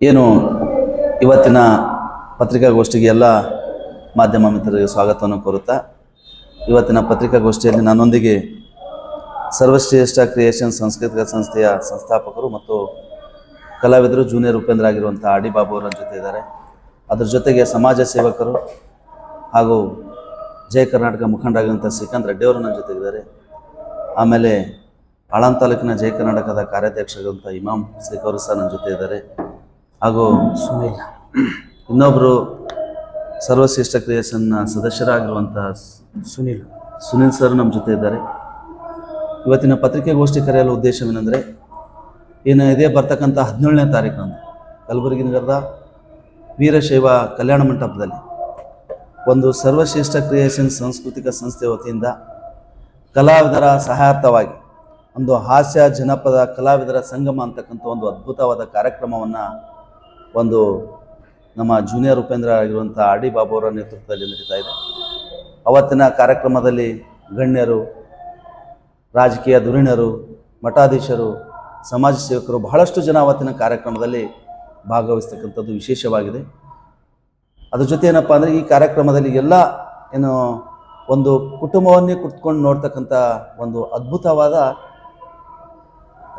ಏನು ಇವತ್ತಿನ ಪತ್ರಿಕಾಗೋಷ್ಠಿಗೆ ಎಲ್ಲ ಮಾಧ್ಯಮ ಮಿತ್ರರಿಗೆ ಸ್ವಾಗತವನ್ನು ಕೋರುತ್ತಾ, ಇವತ್ತಿನ ಪತ್ರಿಕಾಗೋಷ್ಠಿಯಲ್ಲಿ ನನ್ನೊಂದಿಗೆ ಸರ್ವಶ್ರೇಷ್ಠ ಕ್ರಿಯೇಷನ್ ಸಾಂಸ್ಕೃತಿಕ ಸಂಸ್ಥೆಯ ಸಂಸ್ಥಾಪಕರು ಮತ್ತು ಕಲಾವಿದರು ಜೂನಿಯರ್ ಉಪೇಂದ್ರ ಆಗಿರುವಂಥ ಆಡಿ ಬಾಬು ಅವರ ಜೊತೆ ಇದ್ದಾರೆ. ಅದ್ರ ಜೊತೆಗೆ ಸಮಾಜ ಸೇವಕರು ಹಾಗೂ ಜಯ ಕರ್ನಾಟಕ ಮುಖಂಡರಾಗಿರುವಂಥ ಶ್ರೀಕಾಂತ್ ರೆಡ್ಡಿಯವರು ನನ್ನ ಜೊತೆಗಿದ್ದಾರೆ. ಆಮೇಲೆ ಆಳಂದ ತಾಲೂಕಿನ ಜಯ ಕರ್ನಾಟಕದ ಕಾರ್ಯಾಧ್ಯಕ್ಷರಾದಂಥ ಇಮಾಮ್ ಶೇಖ್ ಅವರು ಸಹ ನನ್ನ ಜೊತೆ ಇದ್ದಾರೆ. ಹಾಗೂ ಸುನಿಲ್. ಇನ್ನೊಬ್ಬರು ಸರ್ವಶ್ರೇಷ್ಠ ಕ್ರಿಯೇಷನ್ನ ಸದಸ್ಯರಾಗಿರುವಂಥ ಸುನಿಲ್. ಸುನಿಲ್ ಸರ್ ನಮ್ಮ ಜೊತೆ ಇದ್ದಾರೆ. ಇವತ್ತಿನ ಪತ್ರಿಕೆಗೋಷ್ಠಿ ಕರೆಯಲು ಉದ್ದೇಶವೇನೆಂದರೆ ಏನು ಇದೇ ಬರ್ತಕ್ಕಂಥ ಹದಿನೇಳನೇ ತಾರೀಕಂದು ಕಲಬುರಗಿ ನಗರದ ವೀರಶೈವ ಕಲ್ಯಾಣ ಮಂಟಪದಲ್ಲಿ ಒಂದು ಸರ್ವಶ್ರೇಷ್ಠ ಕ್ರಿಯೇಷನ್ ಸಾಂಸ್ಕೃತಿಕ ಸಂಸ್ಥೆ ವತಿಯಿಂದ ಕಲಾವಿದರ ಸಹಾಯಾರ್ಥವಾಗಿ ಒಂದು ಹಾಸ್ಯ ಜನಪದ ಕಲಾವಿದರ ಸಂಗಮ ಅಂತಕ್ಕಂಥ ಒಂದು ಅದ್ಭುತವಾದ ಕಾರ್ಯಕ್ರಮವನ್ನು ಒಂದು ನಮ್ಮ ಜೂನಿಯರ್ ಉಪೇಂದ್ರ ಆಗಿರುವಂಥ ಆರ್ ಡಿ ಬಾಬು ಅವರ ನೇತೃತ್ವದಲ್ಲಿ ನಡೀತಾ ಇದೆ. ಅವತ್ತಿನ ಕಾರ್ಯಕ್ರಮದಲ್ಲಿ ಗಣ್ಯರು, ರಾಜಕೀಯ ಧುರೀಣರು, ಮಠಾಧೀಶರು, ಸಮಾಜ ಸೇವಕರು ಬಹಳಷ್ಟು ಜನ ಅವತ್ತಿನ ಕಾರ್ಯಕ್ರಮದಲ್ಲಿ ಭಾಗವಹಿಸ್ತಕ್ಕಂಥದ್ದು ವಿಶೇಷವಾಗಿದೆ. ಅದ್ರ ಜೊತೆ ಏನಪ್ಪ ಅಂದರೆ ಈ ಕಾರ್ಯಕ್ರಮದಲ್ಲಿ ಎಲ್ಲ ಏನು ಒಂದು ಕುಟುಂಬವನ್ನೇ ಕುತ್ಕೊಂಡು ನೋಡ್ತಕ್ಕಂಥ ಒಂದು ಅದ್ಭುತವಾದ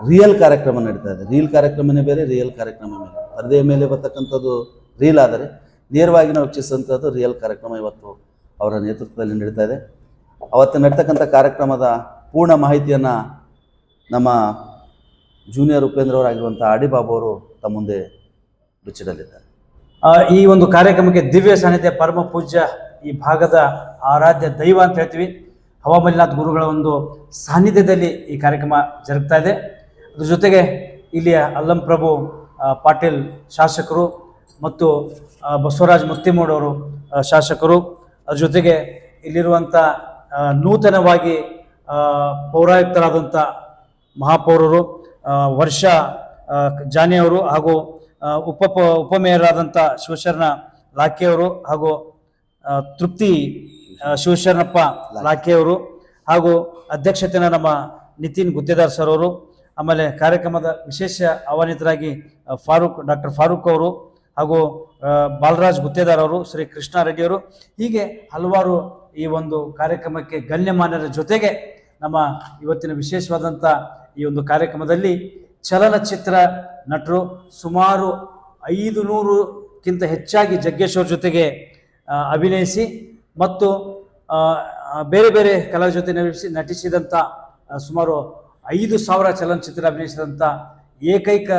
ರಿಯಲ್ ಕಾರ್ಯಕ್ರಮ ನಡೀತಾ ಇದೆ. ರೀಲ್ ಕಾರ್ಯಕ್ರಮನೇ ಬೇರೆ ರಿಯಲ್ ಕಾರ್ಯಕ್ರಮ ಬೇರೆ. ಪರದೆಯ ಮೇಲೆ ಬರ್ತಕ್ಕಂಥದ್ದು ರೀಲ್ ಆದರೆ ನೇರವಾಗಿ ನಾವು ವೀಕ್ಷಿಸುವಂಥದ್ದು ರಿಯಲ್ ಕಾರ್ಯಕ್ರಮ ಇವತ್ತು ಅವರ ನೇತೃತ್ವದಲ್ಲಿ ನಡೀತಾ ಇದೆ. ಅವತ್ತು ನಡೀತಕ್ಕಂಥ ಕಾರ್ಯಕ್ರಮದ ಪೂರ್ಣ ಮಾಹಿತಿಯನ್ನು ನಮ್ಮ ಜೂನಿಯರ್ ಉಪೇಂದ್ರ ಅವರಾಗಿರುವಂಥ ಆಡಿಬಾಬು ಅವರು ತಮ್ಮ ಮುಂದೆ ಬಿಚ್ಚಿಡಲಿದ್ದಾರೆ. ಈ ಒಂದು ಕಾರ್ಯಕ್ರಮಕ್ಕೆ ದಿವ್ಯ ಸಾನ್ನಿಧ್ಯ, ಪರಮ ಪೂಜ್ಯ ಈ ಭಾಗದ ಆರಾಧ್ಯ ದೈವ ಅಂತ ಹೇಳ್ತೀವಿ. ಹವಾಮಲಿನಾಥ್ ಗುರುಗಳ ಒಂದು ಸಾನ್ನಿಧ್ಯದಲ್ಲಿ ಈ ಕಾರ್ಯಕ್ರಮ ಜರುಗ್ತಾ ಇದೆ. ಅದ್ರ ಜೊತೆಗೆ ಇಲ್ಲಿಯ ಅಲ್ಲಂ ಪ್ರಭು ಪಾಟೀಲ್ ಶಾಸಕರು ಮತ್ತು ಬಸವರಾಜ್ ಮುತ್ತಿಮೂಡವರು ಶಾಸಕರು. ಅದ್ರ ಜೊತೆಗೆ ಇಲ್ಲಿರುವಂಥ ನೂತನವಾಗಿ ಪೌರಾಯುಕ್ತರಾದಂಥ ಮಹಾಪೌರರು ವರ್ಷ ಜಾನಿಯವರು ಹಾಗೂ ಉಪ ಉಪಮೇಯರಾದಂಥ ಶಿವಶರಣ ಲಾಖೆಯವರು ಹಾಗೂ ತೃಪ್ತಿ ಶಿವಶರಣಪ್ಪ ಲಾಖೆಯವರು ಹಾಗೂ ಅಧ್ಯಕ್ಷತೆನ ನಮ್ಮ ನಿತಿನ್ ಗುತ್ತೇದಾರ್ ಸರ್ ಅವರು. ಆಮೇಲೆ ಕಾರ್ಯಕ್ರಮದ ವಿಶೇಷ ಆಹ್ವಾನಿತರಾಗಿ ಫಾರೂಕ್, ಡಾಕ್ಟರ್ ಫಾರೂಕ್ ಅವರು ಹಾಗೂ ಬಾಲರಾಜ್ ಗುತ್ತೇದಾರ್ ಅವರು, ಶ್ರೀ ಕೃಷ್ಣ ರೆಡ್ಡಿ ಅವರು. ಹೀಗೆ ಹಲವಾರು ಈ ಒಂದು ಕಾರ್ಯಕ್ರಮಕ್ಕೆ ಗಣ್ಯಮಾನ್ಯರ ಜೊತೆಗೆ ನಮ್ಮ ಇವತ್ತಿನ ವಿಶೇಷವಾದಂಥ ಈ ಒಂದು ಕಾರ್ಯಕ್ರಮದಲ್ಲಿ ಚಲನಚಿತ್ರ ನಟರು ಸುಮಾರು ಐದು ನೂರುಕ್ಕಿಂತ ಹೆಚ್ಚಾಗಿ ಜಗ್ಗೇಶ್ ಅವ್ರ ಜೊತೆಗೆ ಅಭಿನಯಿಸಿ ಮತ್ತು ಬೇರೆ ಬೇರೆ ಕಲಾ ಜೊತೆ ನಟಿಸಿ ನಟಿಸಿದಂಥ ಸುಮಾರು ಐದು ಸಾವಿರ ಚಲನಚಿತ್ರ ಅಭಿನಯಿಸಿದಂಥ ಏಕೈಕ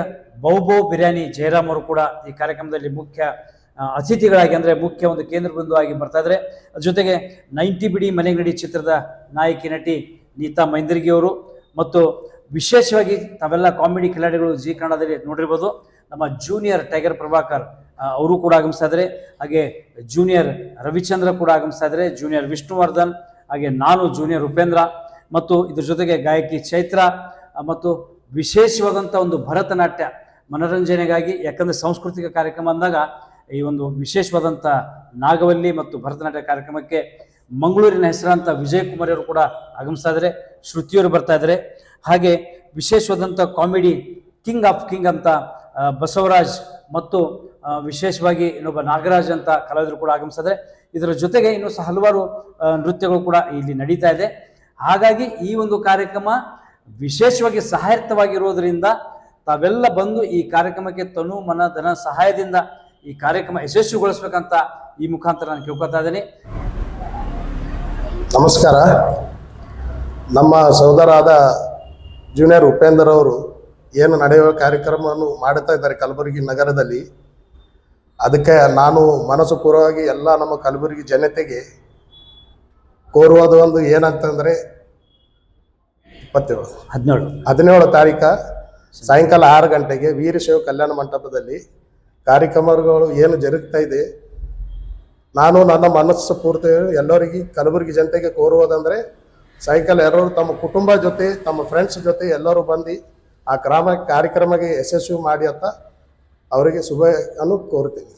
ಬೌಬೌ ಬಿರಿಯಾನಿ ಜಯರಾಮ್ ಅವರು ಕೂಡ ಈ ಕಾರ್ಯಕ್ರಮದಲ್ಲಿ ಮುಖ್ಯ ಅತಿಥಿಗಳಾಗಿ ಅಂದರೆ ಮುಖ್ಯ ಒಂದು ಕೇಂದ್ರ ಬಿಂದುವಾಗಿ ಬರ್ತಾ ಇದ್ದಾರೆ. ಅದ್ರ ಜೊತೆಗೆ ನೈಂಟಿ ಬಿಡಿ ಮನೆಗಡಿ ಚಿತ್ರದ ನಾಯಕಿ ನಟಿ ನೀತಾ ಮೈಂದರ್ಗಿ ಅವರು ಮತ್ತು ವಿಶೇಷವಾಗಿ ತಾವೆಲ್ಲ ಕಾಮಿಡಿ ಕಿಲಾಡಿಗಳು ಜೀ ಕನ್ನಡದಲ್ಲಿ ನೋಡಿರ್ಬೋದು, ನಮ್ಮ ಜೂನಿಯರ್ ಟೈಗರ್ ಪ್ರಭಾಕರ್ ಅವರು ಕೂಡ ಆಗಮಿಸ್ತಾ ಇದ್ದಾರೆ. ಹಾಗೆ ಜೂನಿಯರ್ ರವಿಚಂದ್ರ ಕೂಡ ಆಗಮಿಸ್ತಾ ಇದ್ದಾರೆ, ಜೂನಿಯರ್ ವಿಷ್ಣುವರ್ಧನ್, ಹಾಗೆ ನಾನು ಜೂನಿಯರ್ ಉಪೇಂದ್ರ. ಮತ್ತು ಇದ್ರ ಜೊತೆಗೆ ಗಾಯಕಿ ಚೈತ್ರ ಮತ್ತು ವಿಶೇಷವಾದಂಥ ಒಂದು ಭರತನಾಟ್ಯ ಮನೋರಂಜನೆಗಾಗಿ, ಯಾಕಂದರೆ ಸಾಂಸ್ಕೃತಿಕ ಕಾರ್ಯಕ್ರಮ ಅಂದಾಗ ಈ ಒಂದು ವಿಶೇಷವಾದಂಥ ನಾಗವಲ್ಲಿ ಮತ್ತು ಭರತನಾಟ್ಯ ಕಾರ್ಯಕ್ರಮಕ್ಕೆ ಮಂಗಳೂರಿನ ಹೆಸರಾಂತ ವಿಜಯ್ ಕುಮಾರ್ ಅವರು ಕೂಡ ಆಗಮಿಸ್ತಾ ಇದ್ದಾರೆ ಶ್ರುತಿಯವರು ಬರ್ತಾ ಇದ್ದಾರೆ ಹಾಗೆ ವಿಶೇಷವಾದಂಥ ಕಾಮಿಡಿ ಕಿಂಗ್ ಆಫ್ ಕಿಂಗ್ ಅಂತ ಬಸವರಾಜ್ ಮತ್ತು ವಿಶೇಷವಾಗಿ ಇನ್ನೊಬ್ಬ ನಾಗರಾಜ್ ಅಂತ ಕಲಾವಿದರು ಕೂಡ ಆಗಮಿಸಿದ್ರೆ ಇದರ ಜೊತೆಗೆ ಇನ್ನೂ ಸಹ ಹಲವಾರು ನೃತ್ಯಗಳು ಕೂಡ ಇಲ್ಲಿ ನಡೀತಾ ಇದೆ. ಹಾಗಾಗಿ ಈ ಒಂದು ಕಾರ್ಯಕ್ರಮ ವಿಶೇಷವಾಗಿ ಸಹಾಯರ್ಥವಾಗಿರೋದ್ರಿಂದ ತಾವೆಲ್ಲ ಬಂದು ಈ ಕಾರ್ಯಕ್ರಮಕ್ಕೆ ತನು ಮನ ಧನ ಸಹಾಯದಿಂದ ಈ ಕಾರ್ಯಕ್ರಮ ಯಶಸ್ವಿಗೊಳಿಸ್ಬೇಕಂತ ಈ ಮುಖಾಂತರ ನಾನು ಕೇಳ್ಕೊತಾ ಇದ್ದೀನಿ. ನಮಸ್ಕಾರ. ನಮ್ಮ ಸಹೋದರಾದ ಜೂನಿಯರ್ ಉಪೇಂದರ್ ಅವರು ಏನು ನಡೆಯುವ ಕಾರ್ಯಕ್ರಮವನ್ನು ಮಾಡುತ್ತಾ ಇದ್ದಾರೆ ಕಲಬುರಗಿ ನಗರದಲ್ಲಿ. ಅದಕ್ಕೆ ನಾನು ಮನಸ್ಸು ಪೂರ್ವವಾಗಿ ಎಲ್ಲ ನಮ್ಮ ಕಲಬುರಗಿ ಜನತೆಗೆ ಕೋರುವುದು ಒಂದು ಏನಂತಂದರೆ ಇಪ್ಪತ್ತೇಳು. ಹದಿನೇಳು. ಹದಿನೇಳು ತಾರೀಕ ಸಾಯಂಕಾಲ ಆರು ಗಂಟೆಗೆ ವೀರಶೈವ ಕಲ್ಯಾಣ ಮಂಟಪದಲ್ಲಿ ಕಾರ್ಯಕ್ರಮಗಳು ಏನು ಜರುಗ್ತಾ ಇದೆ. ನಾನು ನನ್ನ ಮನಸ್ಸು ಪೂರ್ತಿ ಎಲ್ಲರಿಗೆ ಕಲಬುರಗಿ ಜನತೆಗೆ ಕೋರುವುದಂದ್ರೆ ಸಾಯಂಕಾಲ ಎಲ್ಲರೂ ತಮ್ಮ ಕುಟುಂಬ ಜೊತೆ ತಮ್ಮ ಫ್ರೆಂಡ್ಸ್ ಜೊತೆ ಎಲ್ಲರೂ ಬಂದು ಆ ಕ್ರಮ ಕಾರ್ಯಕ್ರಮಕ್ಕೆ ಯಶಸ್ವಿ ಮಾಡಿ ಅಂತ ಅವರಿಗೆ ಶುಭ ಅನ್ನು ಕೋರುತ್ತೇನೆ.